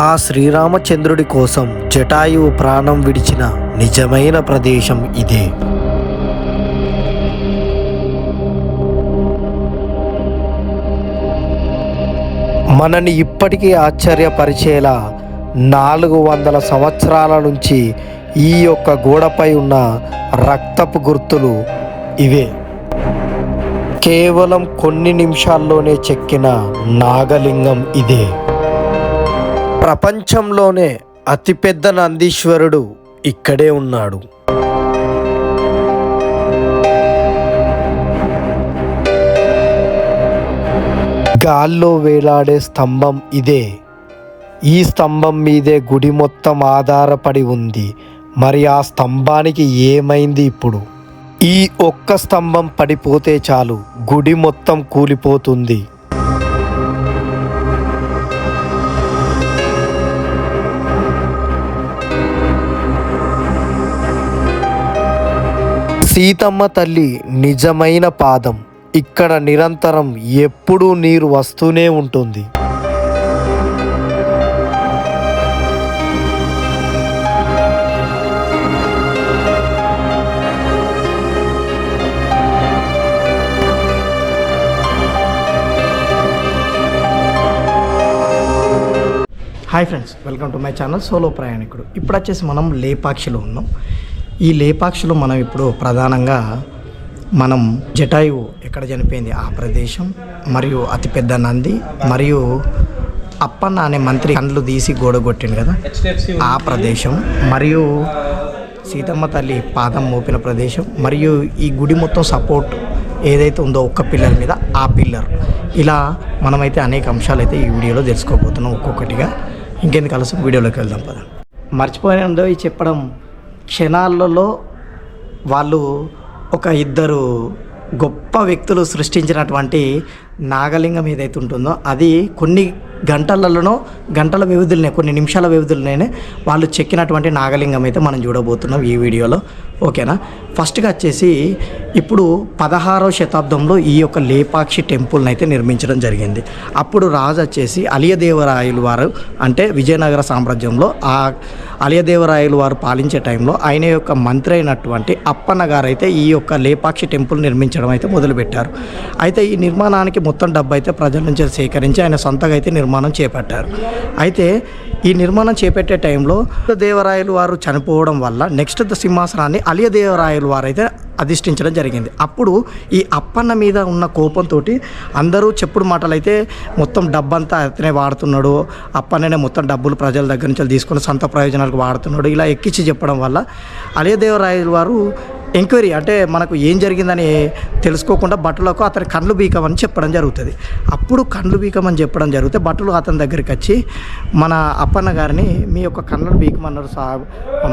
ఆ శ్రీరామచంద్రుడి కోసం జటాయువు ప్రాణం విడిచిన నిజమైన ప్రదేశం ఇదే. మనని ఇప్పటికీ ఆశ్చర్యపరిచేలా నాలుగు వందల సంవత్సరాల నుంచి ఈ యొక్క గోడపై ఉన్న రక్తపు గుర్తులు ఇవే. కేవలం కొన్ని నిమిషాల్లోనే చెక్కిన నాగలింగం ఇదే. ప్రపంచంలోనే అతిపెద్ద నందీశ్వరుడు ఇక్కడే ఉన్నాడు. గాల్లో వేలాడే స్తంభం ఇదే. ఈ స్తంభం మీదే గుడి మొత్తం ఆధారపడి ఉంది. మరి ఆ స్తంభానికి ఏమైంది ఇప్పుడు? ఈ ఒక్క స్తంభం పడిపోతే చాలు గుడి మొత్తం కూలిపోతుంది. సీతమ్మ తల్లి నిజమైన పాదం. ఇక్కడ నిరంతరం ఎప్పుడూ నీరు వస్తూనే ఉంటుంది. Hi friends welcome to my channel solo ప్రయాణికుడు ఇప్పుడు వచ్చేసి మనం లేపాక్షిలో ఉన్నాం. ఈ లేపాక్షిలో మనం ఇప్పుడు ప్రధానంగా మనం జటాయువు ఎక్కడ చనిపోయింది? ఆ ప్రదేశం మరియు అతిపెద్ద నంది మరియు అప్పన్న అనే మంత్రి కండ్లు తీసి గోడ కొట్టిండు కదా? ఆ ప్రదేశం మరియు సీతమ్మ తల్లి పాదం మోపిన ప్రదేశం మరియు ఈ గుడి మొత్తం సపోర్ట్ ఏదైతే ఉందో ఒక్క పిల్లర్ మీద ఆ పిల్లర్. ఇలా మనమైతే అనేక అంశాలు అయితే ఈ వీడియోలో తెలుసుకోబోతున్నాం ఒక్కొక్కటిగా. ఇంకెందుకు కలిసి వీడియోలోకి వెళ్దాం పద. మర్చిపోయినందో ఈ చెప్పడం క్షణాలలో వాళ్ళు ఒక ఇద్దరు గొప్ప వ్యక్తులు సృష్టించినటువంటి నాగలింగం ఏదైతే ఉంటుందో అది కొన్ని గంటలలోనో గంటల వ్యవధులనే కొన్ని నిమిషాల వ్యవధులనే వాళ్ళు చెక్కినటువంటి నాగలింగం అయితే మనం చూడబోతున్నాం ఈ వీడియోలో. ఓకేనా? ఫస్ట్గా వచ్చేసి ఇప్పుడు పదహారవ శతాబ్దంలో ఈ యొక్క లేపాక్షి టెంపుల్ని అయితే నిర్మించడం జరిగింది. అప్పుడు రాజు వచ్చేసి అలియదేవరాయలు వారు అంటే విజయనగర సామ్రాజ్యంలో ఆ అలియదేవరాయలు వారు పాలించే టైంలో ఆయన యొక్క మంత్రి అయినటువంటి అప్పన్న గారు అయితే ఈ యొక్క లేపాక్షి టెంపుల్ నిర్మించడం అయితే మొదలుపెట్టారు. అయితే ఈ నిర్మాణానికి మొత్తం డబ్బు అయితే ప్రజల నుంచి సేకరించి ఆయన సొంతగా అయితే నిర్మాణం చేపట్టారు. అయితే ఈ నిర్మాణం చేపట్టే టైంలో దేవరాయలు వారు చనిపోవడం వల్ల నెక్స్ట్ సింహాసనాన్ని అలియదేవరాయలు దేవరాయలు వారైతే అధిష్ఠించడం జరిగింది. అప్పుడు ఈ అప్పన్న మీద ఉన్న కోపంతో అందరూ చెప్పుడు మాటలు అయితే మొత్తం డబ్బంతా అతనే వాడుతున్నాడు. అప్పన్ననే మొత్తం డబ్బులు ప్రజల దగ్గర నుంచి తీసుకుని సొంత ప్రయోజనాలకు వాడుతున్నాడు. ఇలా ఎక్కించి చెప్పడం వల్ల అలియదేవరాయలు వారు ఎంక్వైరీ అంటే మనకు ఏం జరిగిందని తెలుసుకోకుండా బట్టలకు అతని కండ్లు బీకమని చెప్పడం జరుగుతుంది. అప్పుడు కండ్లు బీకమని చెప్పడం జరిగితే బట్టలు అతని దగ్గరికి వచ్చి మన అప్పన్న గారిని మీ యొక్క కండ్లను బీకమన్నారు సా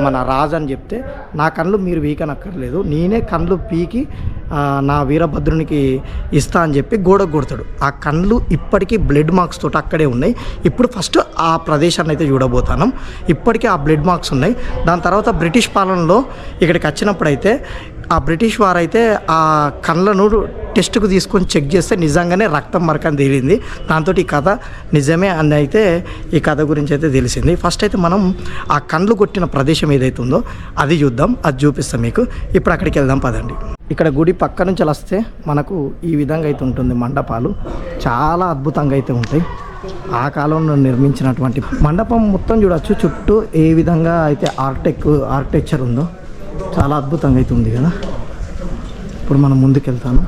మన రాజు అని చెప్తే నా కండ్లు మీరు బీకనక్కర్లేదు నేనే కండ్లు పీకి నా వీరభద్రునికి ఇస్తా అని చెప్పి గోడకు కొడతాడు. ఆ కండ్లు ఇప్పటికీ బ్లడ్ మార్క్స్ తోటి అక్కడే ఉన్నాయి. ఇప్పుడు ఫస్ట్ ఆ ప్రదేశాన్ని అయితే చూడబోతాను ఇప్పటికీ ఆ బ్లడ్ మార్క్స్ ఉన్నాయి. దాని తర్వాత బ్రిటిష్ పాలనలో ఇక్కడికి వచ్చినప్పుడైతే ఆ బ్రిటిష్ వారైతే ఆ కళ్ళను టెస్ట్కు తీసుకొని చెక్ చేస్తే నిజంగానే రక్తం మరకని తేలింది. దాంతో ఈ కథ నిజమే అని అయితే ఈ కథ గురించి అయితే తెలిసింది. ఫస్ట్ అయితే మనం ఆ కండ్లు కొట్టిన ప్రదేశం ఏదైతే ఉందో అది చూద్దాం అది చూపిస్తాం మీకు. ఇప్పుడు అక్కడికి వెళ్దాం పదండి. ఇక్కడ గుడి పక్క నుంచి వస్తే మనకు ఈ విధంగా అయితే ఉంటుంది మండపాలు. చాలా అద్భుతంగా అయితే ఉంటాయి. ఆ కాలంలో నిర్మించినటువంటి మండపం మొత్తం చూడొచ్చు. చుట్టూ ఏ విధంగా అయితే ఆర్టెక్ ఆర్కిటెక్చర్ ఉందో చాలా అద్భుతంగా అయితే ఉంది కదా? ఇప్పుడు మనం ముందుకెళ్తాను.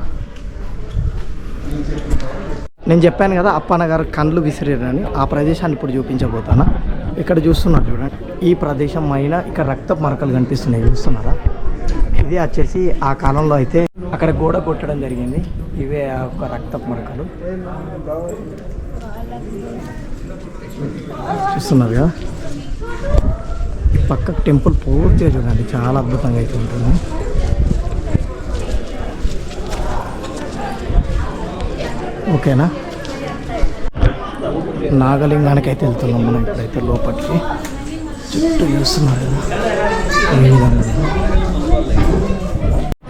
నేను చెప్పాను కదా అప్పన్న గారు కండ్లు విసిరేరని ఆ ప్రదేశాన్ని ఇప్పుడు చూపించబోతాను? ఇక్కడ చూస్తున్నారు చూడండి ఈ ప్రదేశం పైన ఇక్కడ రక్త మరకలు కనిపిస్తున్నాయి చూస్తున్నారా? ఇది వచ్చేసి ఆ కాలంలో అయితే అక్కడ గోడ కొట్టడం జరిగింది. ఇవే ఆ యొక్క రక్త మరకలు. చూస్తున్నారు కదా? పక్కకు పక్క టెంపుల్ పూర్తిగా చూడండి. చాలా అద్భుతంగా అయితే ఉంటుంది. ఓకేనా? నాగలింగానికి అయితే వెళ్తున్నాం మనం ఇప్పుడైతే లోపలికి. చుట్టూ చూస్తున్నారు కదా. విధంగా.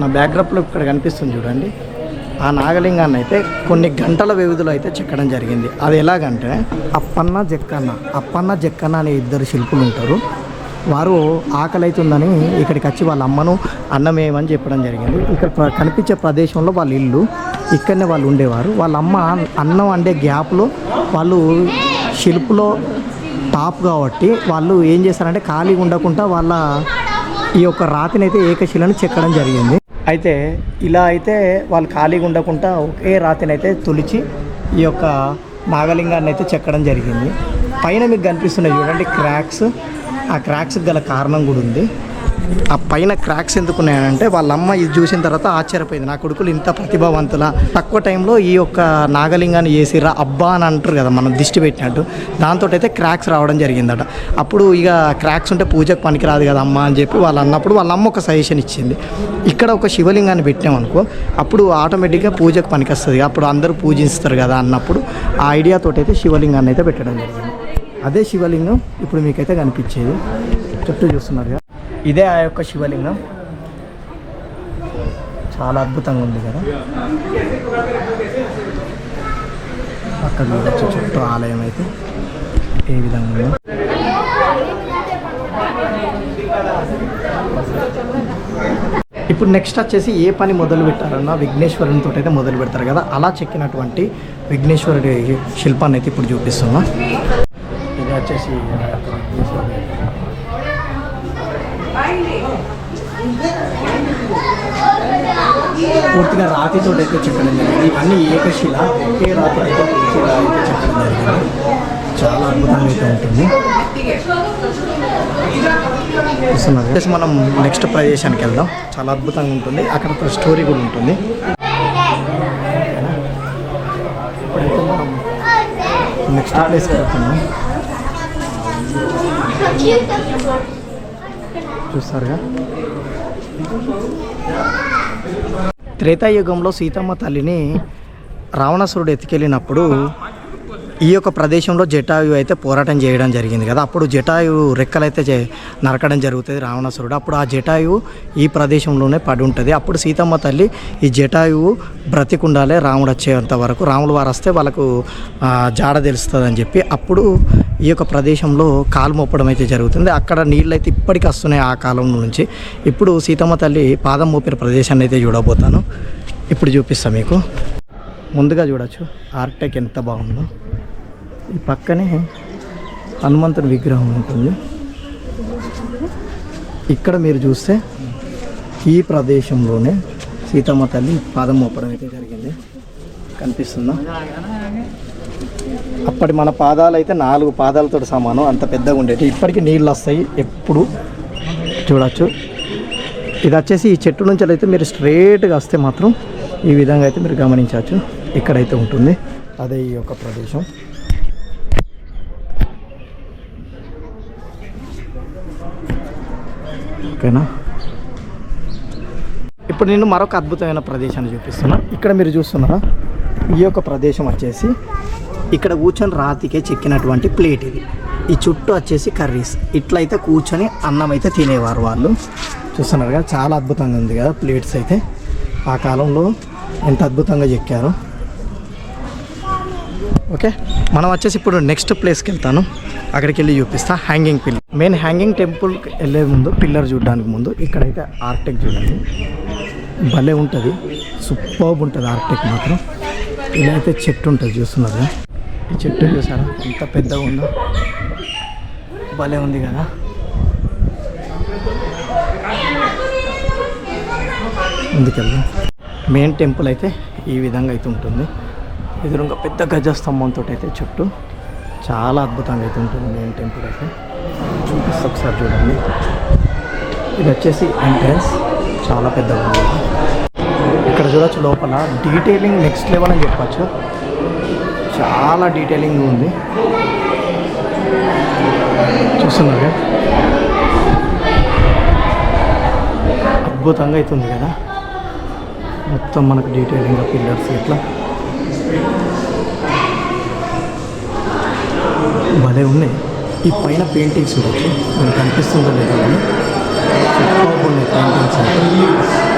నా బ్యాక్డ్రాప్లో ఇక్కడ కనిపిస్తుంది చూడండి. ఆ నాగలింగాన్ని అయితే కొన్ని గంటల వ్యవధిలో అయితే చెక్కడం జరిగింది. అది ఎలాగంటే అప్పన్న జక్కన్న అప్పన్న జక్కన్న అనే ఇద్దరు శిల్పులు ఉంటారు. వారు ఆకలైతుందని ఇక్కడికి వచ్చి వాళ్ళ అమ్మను అన్నం వేయమని చెప్పడం జరిగింది. ఇక్కడ ప్ర- కనిపించే ప్రదేశంలో వాళ్ళ ఇల్లు ఇక్కడనే వాళ్ళు ఉండేవారు. వాళ్ళ అమ్మ అన్నం అండే గ్యాప్లో వాళ్ళు శిల్పులో టాప్ కాబట్టి వాళ్ళు ఏం చేస్తారంటే ఖాళీగా ఉండకుండా వాళ్ళ ఈ యొక్క రాతినైతే ఏకశిలను చెక్కడం జరిగింది. అయితే ఇలా అయితే వాళ్ళు ఖాళీగా ఉండకుండా ఒకే రాతినైతే తులిచి తొలిచి ఈ యొక్క నాగలింగాన్ని అయితే చెక్కడం జరిగింది. పైన మీకు కనిపిస్తున్నాయి చూడండి క్రాక్స్. ఆ క్రాక్స్ గల కారణం కూడా ఉంది. ఆ పైన క్రాక్స్ ఎందుకున్నాయంటే వాళ్ళ అమ్మ ఇది చూసిన తర్వాత ఆశ్చర్యపోయింది. నా కొడుకులు ఇంత ప్రతిభావంతుల. తక్కువ టైంలో ఈ యొక్క నాగలింగాన్ని చేసిరా అబ్బా అని అంటారు కదా మనం దిష్టి పెట్టినట్టు. దాంతో అయితే క్రాక్స్ రావడం జరిగిందట. అప్పుడు ఇక క్రాక్స్ ఉంటే పూజకు పనికిరాదు కదా అమ్మ అని చెప్పి వాళ్ళు అన్నప్పుడు వాళ్ళ అమ్మ ఒక సజెషన్ ఇచ్చింది. ఇక్కడ ఒక శివలింగాన్ని పెట్టామనుకో అప్పుడు ఆటోమేటిక్గా పూజకు పనికొస్తుంది. అప్పుడు అందరూ పూజిస్తారు కదా అన్నప్పుడు ఆ ఐడియాతో అయితే శివలింగాన్ని అయితే పెట్టడం జరిగింది. అదే శివలింగం ఇప్పుడు మీకైతే కనిపించేది. చుట్టూ చూస్తున్నారు కదా. ఇదే ఆ యొక్క శివలింగం. చాలా అద్భుతంగా ఉంది కదా. అక్కడ చూడొచ్చు చుట్టూ ఆలయం అయితే. ఏ విధంగా ఉందో. ఇప్పుడు నెక్స్ట్ వచ్చేసి ఏ పని మొదలు పెట్టారన్నా విఘ్నేశ్వరునితో అయితే మొదలు పెడతారు కదా. అలా చెక్కినటువంటి విఘ్నేశ్వరుడి శిల్పాన్ని అయితే ఇప్పుడు చూపిస్తున్నా. ఇది వచ్చేసి పూర్తిగా రాతితో అయితే చెక్కడం జరిగింది. ఇవన్నీ ఏకశిల ఒకే రాతి అయితే చెక్కడం జరిగింది. చాలా అద్భుతంగా అయితే ఉంటుంది. చూస్తున్నారు? మనం నెక్స్ట్ ప్రదేశానికి వెళ్దాం. చాలా అద్భుతంగా ఉంటుంది. అక్కడ ఒక స్టోరీ కూడా ఉంటుంది. ఇప్పుడైతే మనం నెక్స్ట్ ప్లేస్కి వెళ్తున్నాం. చూస్తారుగా? త్రేతాయుగంలో సీతమ్మ తల్లిని రావణాసురుడు ఎత్తుకెళ్ళినప్పుడు ఈ యొక్క ప్రదేశంలో జటాయు అయితే పోరాటం చేయడం జరిగింది కదా. అప్పుడు జటాయు రెక్కలైతే చే- నరకడం జరుగుతుంది రావణాసురుడు. అప్పుడు ఆ జటాయువు ఈ ప్రదేశంలోనే పడి ఉంటుంది. అప్పుడు సీతమ్మ తల్లి ఈ జటాయువు బ్రతికుండాలే రాముడు వచ్చేంత వరకు. రాముడు వారు వస్తే వాళ్ళకు జాడ తెలుస్తుంది అని చెప్పి అప్పుడు ఈ యొక్క ప్రదేశంలో కాలు మోపడం అయితే జరుగుతుంది. అక్కడ నీళ్ళు అయితే ఇప్పటికీ వస్తున్నాయి ఆ కాలం నుంచి. ఇప్పుడు సీతమ్మ తల్లి పాదం మోపిన ప్రదేశాన్ని అయితే చూడబోతాను. ఇప్పుడు చూపిస్తాను మీకు. ముందుగా చూడొచ్చు ఆర్టెక్ ఎంత బాగుందో. ఈ పక్కనే హనుమంతుని విగ్రహం ఉంటుంది. ఇక్కడ మీరు చూస్తే ఈ ప్రదేశంలోనే సీతమ్మ తల్లి పాదం మోపడం అయితే జరిగింది. కనిపిస్తుందా? అప్పటి మన పాదాలు అయితే నాలుగు పాదాలతో సమానం అంత పెద్దగా ఉండేవి ఇప్పటికీ నీళ్ళు వస్తాయి ఎప్పుడు చూడవచ్చు ఇది వచ్చేసి ఈ చెట్టు నుంచి అయితే మీరు స్ట్రేట్గా వస్తే మాత్రం ఈ విధంగా అయితే మీరు గమనించవచ్చు. ఇక్కడైతే ఉంటుంది. అదే ఈ యొక్క ప్రదేశం. ఓకేనా? ఇప్పుడు నేను మరొక అద్భుతమైన ప్రదేశాన్ని చూపిస్తున్నా. ఇక్కడ మీరు చూస్తున్నారా? ఈ యొక్క ప్రదేశం వచ్చేసి ఇక్కడ కూర్చొని రాతికే చెక్కినటువంటి ప్లేట్ ఇది. ఈ చుట్టూ వచ్చేసి కర్రీస్. ఇట్లయితే కూర్చొని అన్నం అయితే తినేవారు వాళ్ళు. చూస్తున్నారు కదా చాలా అద్భుతంగా ఉంది కదా ప్లేట్స్ అయితే. ఆ కాలంలో ఎంత అద్భుతంగా చెక్కారు. ఓకే మనం వచ్చేసి ఇప్పుడు నెక్స్ట్ ప్లేస్కి వెళ్తాను. అక్కడికి వెళ్ళి చూపిస్తా హ్యాంగింగ్ పిల్లర్ మెయిన్ హ్యాంగింగ్ టెంపుల్కి వెళ్ళే ముందు పిల్లర్ చూడడానికి ముందు ఇక్కడైతే ఆర్టెక్ చూడండి. భలే ఉంటుంది. సూపర్బ్ ఉంటుంది ఆర్టెక్ మాత్రం. ఇలా అయితే చెట్టు ఉంటుంది చూస్తున్నారు ఈ చెట్టు చూసారా? ఎంత పెద్దగా ఉందో. భలే ఉంది కదా. ముందుకెళ్దాం. మెయిన్ టెంపుల్ అయితే ఈ విధంగా అయితే ఉంటుంది. ఎదురుగా పెద్ద గజస్తంభంతో అయితే చుట్టూ. చాలా అద్భుతంగా అయితే ఉంటుంది మెయిన్ టెంపుల్ అయితే. చూపిస్తా ఒకసారి చూడండి. ఇది వచ్చేసి ఎంట్రన్స్ చాలా పెద్దగా ఉంది. ఇక్కడ చూడొచ్చు లోపల డీటెయిలింగ్ నెక్స్ట్ లెవెల్ అని చెప్పచ్చు. చాలా డీటెయిలింగ్ ఉంది. చూస్తున్నారు అద్భుతంగా అవుతుంది కదా? మొత్తం మనకు డీటెయిలింగ్ పిల్లర్స్ ఇట్లా భలే ఉన్నాయి. ఈ పైన పెయింటింగ్స్ ఉండొచ్చు మనకు కనిపిస్తుందో లేదో కానీ సూపర్గా ఉన్నాయి పెయింటింగ్స్ అంటే.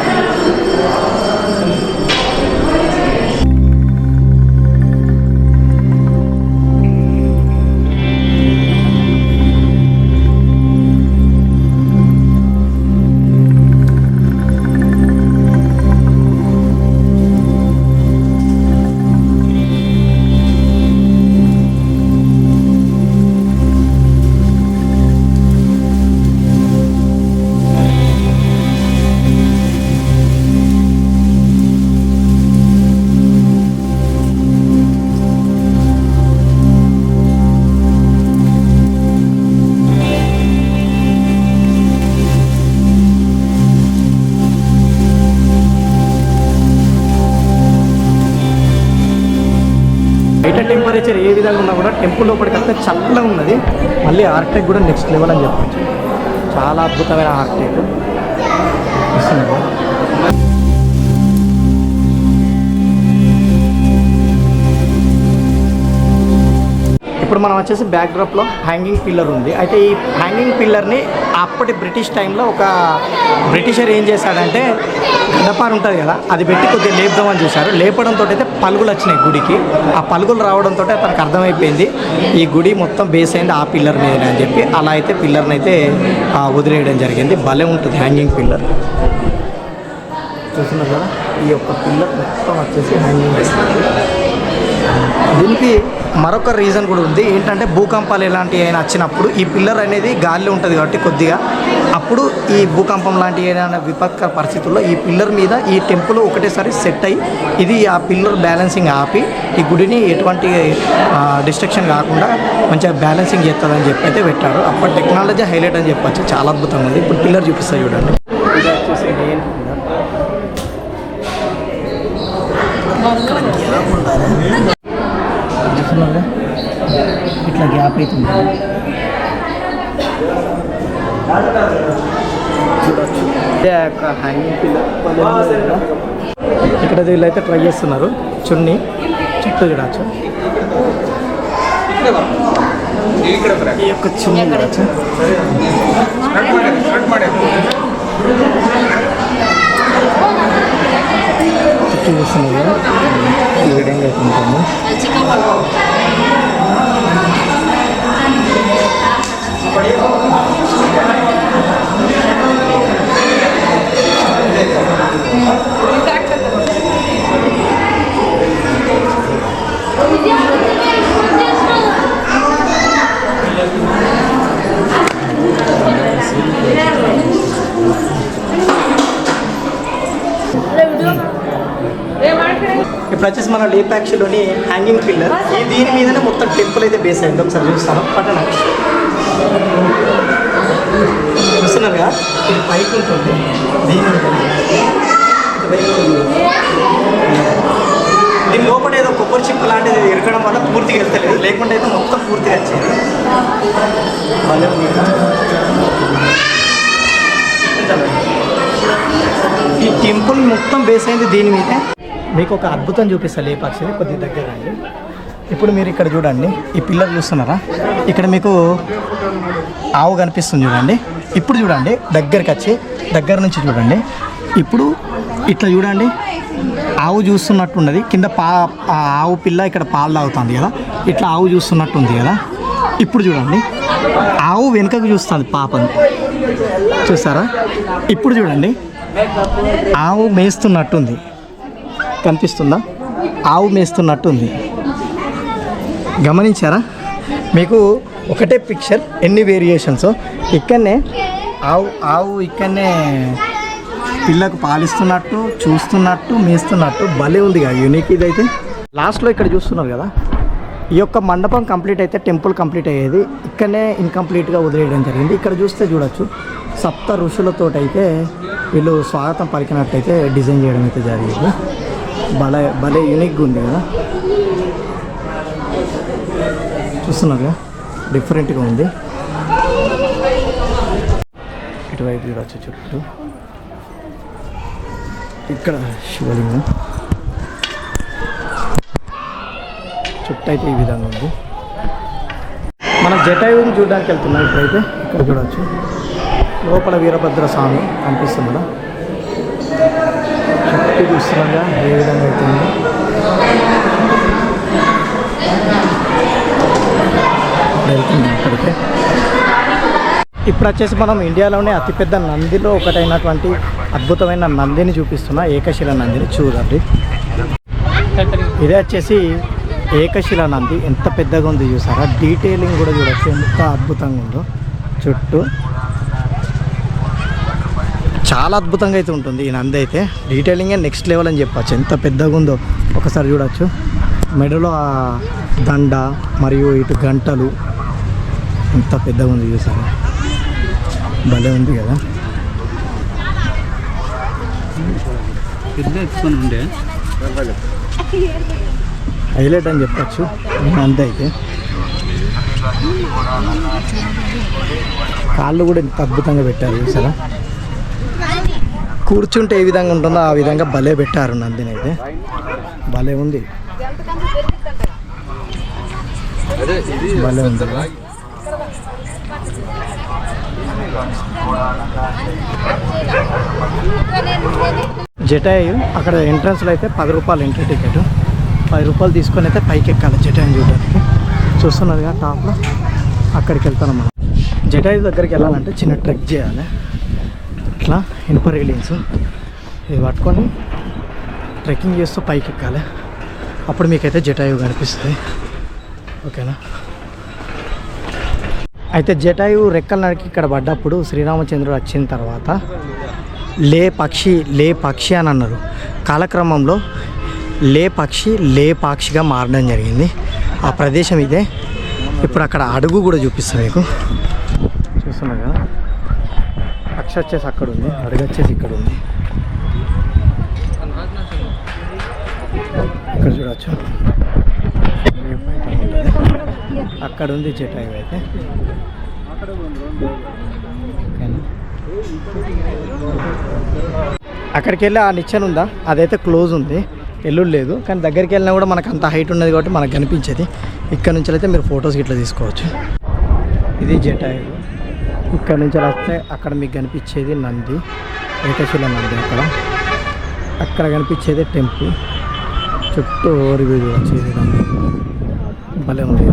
టెంపుల్ లోపలికి చల్లగా ఉన్నది. మళ్ళీ ఆర్కిటెక్ట్ కూడా నెక్స్ట్ లెవెల్ అని చెప్పచ్చు. చాలా అద్భుతమైన ఆర్కిటెక్ట్ చూస్తున్నారు ఇప్పుడు మనం వచ్చేసి బ్యాక్ డ్రాప్లో హ్యాంగింగ్ పిల్లర్ ఉంది. అయితే ఈ హ్యాంగింగ్ పిల్లర్ని అప్పటి బ్రిటిష్ టైంలో ఒక బ్రిటిషర్ ఏం చేశాడంటే గడపారు ఉంటుంది కదా అది పెట్టి కొద్దిగా లేపుదామని చూశారు. లేపడంతో అయితే పలుగులు వచ్చినాయి గుడికి. ఆ పలుగులు రావడంతో అతనికి అర్థమైపోయింది ఈ గుడి మొత్తం బేస్ అయింది ఆ పిల్లర్ మీద అని చెప్పి అలా అయితే పిల్లర్ని అయితే వదిలేయడం జరిగింది. భలే ఉంటుంది హ్యాంగింగ్ పిల్లర్ చూస్తున్నారు కదా ఈ యొక్క పిల్లర్ మొత్తం వచ్చేసి హ్యాంగింగ్ దీనికి మరొక రీజన్ కూడా ఉంది. ఏంటంటే భూకంపాలు ఎలాంటివి అయినా వచ్చినప్పుడు ఈ పిల్లర్ అనేది గాలిలో ఉంటుంది కాబట్టి కొద్దిగా అప్పుడు ఈ భూకంపం లాంటి ఏదైనా విపత్కర పరిస్థితుల్లో ఈ పిల్లర్ మీద ఈ టెంపుల్ ఒకటేసారి సెట్ అయ్యి ఇది ఆ పిల్లర్ బ్యాలెన్సింగ్ ఆపి ఈ గుడిని ఎటువంటి డిస్ట్రక్షన్ కాకుండా మంచిగా బ్యాలెన్సింగ్ చేస్తుందని చెప్పి అయితే పెట్టారు. అప్పుడు టెక్నాలజీ హైలైట్ అని చెప్పొచ్చు. చాలా అద్భుతంగా ఉంది. ఇప్పుడు పిల్లర్ చూపిస్తాయి చూడండి ఇది వచ్చేసి మెయిన్ పిల్లర్ చూస్తున్నారుగా? చూడొచ్చు హ్యాంగింగ్ పిల్లర్ ఇక్కడ వీళ్ళైతే ట్రై చేస్తున్నారు. చున్ని చుట్టూ చూడవచ్చు ఈ యొక్క చున్ని చుట్టూ చూస్తున్నారు. ఈ విధంగా అయితే ఉంటుంది. ఇప్పుడు వచ్చేసి మన లేపాక్షిలోని హ్యాంగింగ్ పిల్లర్ ఈ దీని మీదనే మొత్తం టెంపుల్ అయితే బేస్ అయింది. ఒకసారి చూస్తాను. పట్టణ. చూస్తున్నారుగా? ఇది పైకి ఉంటుంది. దీని లోపల ఏదో కొబ్బరి చిప్ప లాంటిది ఇరకడం వల్ల పూర్తిగా వెళ్తలేదు. లేకుంటే అయితే మొత్తం పూర్తిగా వచ్చేది. ఈ టెంపుల్ మొత్తం బేస్ అయింది దీని మీదే? మీకు ఒక అద్భుతం చూపిస్తా లేపాక్షిది కొద్దిగా దగ్గర రండి. ఇప్పుడు మీరు ఇక్కడ చూడండి. ఈ పిల్లర్ చూస్తున్నారా? ఇక్కడ మీకు ఆవు కనిపిస్తుంది చూడండి. ఇప్పుడు చూడండి దగ్గరికి వచ్చి దగ్గర నుంచి చూడండి. ఇప్పుడు ఇట్లా చూడండి ఆవు చూస్తున్నట్టున్నది. కింద పా ఆ ఆవు పిల్ల ఇక్కడ పాలు తాగుతుంది కదా. ఇట్లా ఆవు చూస్తున్నట్టుంది కదా. ఇప్పుడు చూడండి ఆవు వెనుకకు చూస్తుంది పాపని చూసారా? ఇప్పుడు చూడండి ఆవు మేస్తున్నట్టుంది. కనిపిస్తుందా? ఆవు మేస్తున్నట్టుంది. గమనించారా? మీకు ఒకటే పిక్చర్ ఎన్ని వేరియేషన్స్ ఇక్కడనే ఆవు ఆవు ఇక్కడనే పిల్లకు పాలిస్తున్నట్టు చూస్తున్నట్టు మేస్తున్నట్టు భలే ఉంది కదా యూనిక్ ఇదైతే లాస్ట్లో ఇక్కడ చూస్తున్నారు కదా ఈ యొక్క మండపం కంప్లీట్ అయితే టెంపుల్ కంప్లీట్ అయ్యేది. ఇక్కడనే ఇన్కంప్లీట్గా వదిలేయడం జరిగింది. ఇక్కడ చూస్తే చూడొచ్చు సప్త ఋషులతో అయితే వీళ్ళు స్వాగతం పలికినట్టయితే డిజైన్ చేయడం అయితే జరిగింది. భలే భలే యూనిక్గా ఉంది కదా. చూస్తున్నారుగా? డిఫరెంట్గా ఉంది. ఇటువైపు చూడొచ్చు చుట్టూ. ఇక్కడ శివలింగం. చుట్టూ అయితే ఈ విధంగా ఉంది. మనం జటాయువుని చూడడానికి వెళ్తున్నాం ఇప్పుడైతే. ఇక్కడ చూడవచ్చు లోపల వీరభద్ర స్వామి కనిపిస్తుంది చుట్టూ చూస్తున్నాగా ఏ విధంగా అయితే ఉందో వెళ్తున్నాం అక్కడికి ఇప్పుడు వచ్చేసి మనం ఇండియాలోనే అతిపెద్ద నందిలో ఒకటైనటువంటి అద్భుతమైన నందిని చూపిస్తున్న ఏకశిల నందిని చూడండి. ఇదే వచ్చేసి ఏకశిల నంది. ఎంత పెద్దగా ఉంది చూసారా? డీటెయిలింగ్ కూడా చూడొచ్చు. ఎంత అద్భుతంగా ఉందో. చుట్టూ చాలా అద్భుతంగా అయితే ఉంటుంది ఈ నంది అయితే. డీటెయిలింగే నెక్స్ట్ లెవెల్ అని చెప్పచ్చు. ఎంత పెద్దగా ఉందో ఒకసారి చూడొచ్చు. మెడలో ఆ దండ మరియు ఇటు గంటలు. ఎంత పెద్దగా ఉంది చూసారా? భలే ఉంది కదా. ఉండే. హైలైట్ అని చెప్పచ్చు. అంతే అయితే. కాళ్ళు కూడా ఎంత అద్భుతంగా పెట్టారు చూసారా? కూర్చుంటే ఏ విధంగా ఉంటుందో ఆ విధంగా భలే పెట్టారు నందిని అయితే. భలే ఉంది. భలే ఉంది కదా? జటాయు అక్కడ ఎంట్రన్స్లో అయితే పది రూపాయలు ఎంట్రీ టికెట్ పది రూపాయలు తీసుకొని అయితే పైకి ఎక్కాలి జటాయు చూడడానికి. చూస్తున్నదిగా టాప్లో అక్కడికి వెళ్తాను మనం జటాయు దగ్గరికి వెళ్ళాలంటే చిన్న ట్రెక్ చేయాలి. ఇట్లా ఇనుప రీలింగ్స్ ఇది పట్టుకొని ట్రెక్కింగ్ చేస్తూ పైకి ఎక్కాలి అప్పుడు మీకైతే జటాయు కనిపిస్తుంది. ఓకేనా? అయితే జటాయు రెక్కల నరికి ఇక్కడ పడ్డప్పుడు శ్రీరామచంద్రుడు వచ్చిన తర్వాత లే పక్షి లే పక్షి అని అన్నారు. కాలక్రమంలో లే పక్షి లే పాక్షిగా మారడం జరిగింది. ఆ ప్రదేశం ఇదే. ఇప్పుడు అక్కడ అడుగు కూడా చూపిస్తాను మీకు. చూస్తున్నారు కదా? పక్షి వచ్చేసి అక్కడ ఉంది అడుగు వచ్చేసి ఇక్కడ ఉంది. ఇక్కడ చూడవచ్చు అక్కడ ఉంది చెట్టు అయితే. అక్కడికి వెళ్ళి ఆ నిచ్చెన ఉందా? అదైతే క్లోజ్ ఉంది. ఎల్లుడు లేదు. కానీ దగ్గరికి వెళ్ళినా కూడా మనకు అంత హైట్ ఉన్నది కాబట్టి మనకు కనిపించేది. ఇక్కడ నుంచి అయితే మీరు ఫొటోస్ ఇట్లా తీసుకోవచ్చు. ఇది జటాయు ఇక్కడ నుంచి వస్తే అక్కడ మీకు కనిపించేది నంది. ఏకశిల నంది అక్కడ. అక్కడ కనిపించేది టెంపుల్. చుట్టూ ఓరి వ్యూ వచ్చేది భలే ఉంది.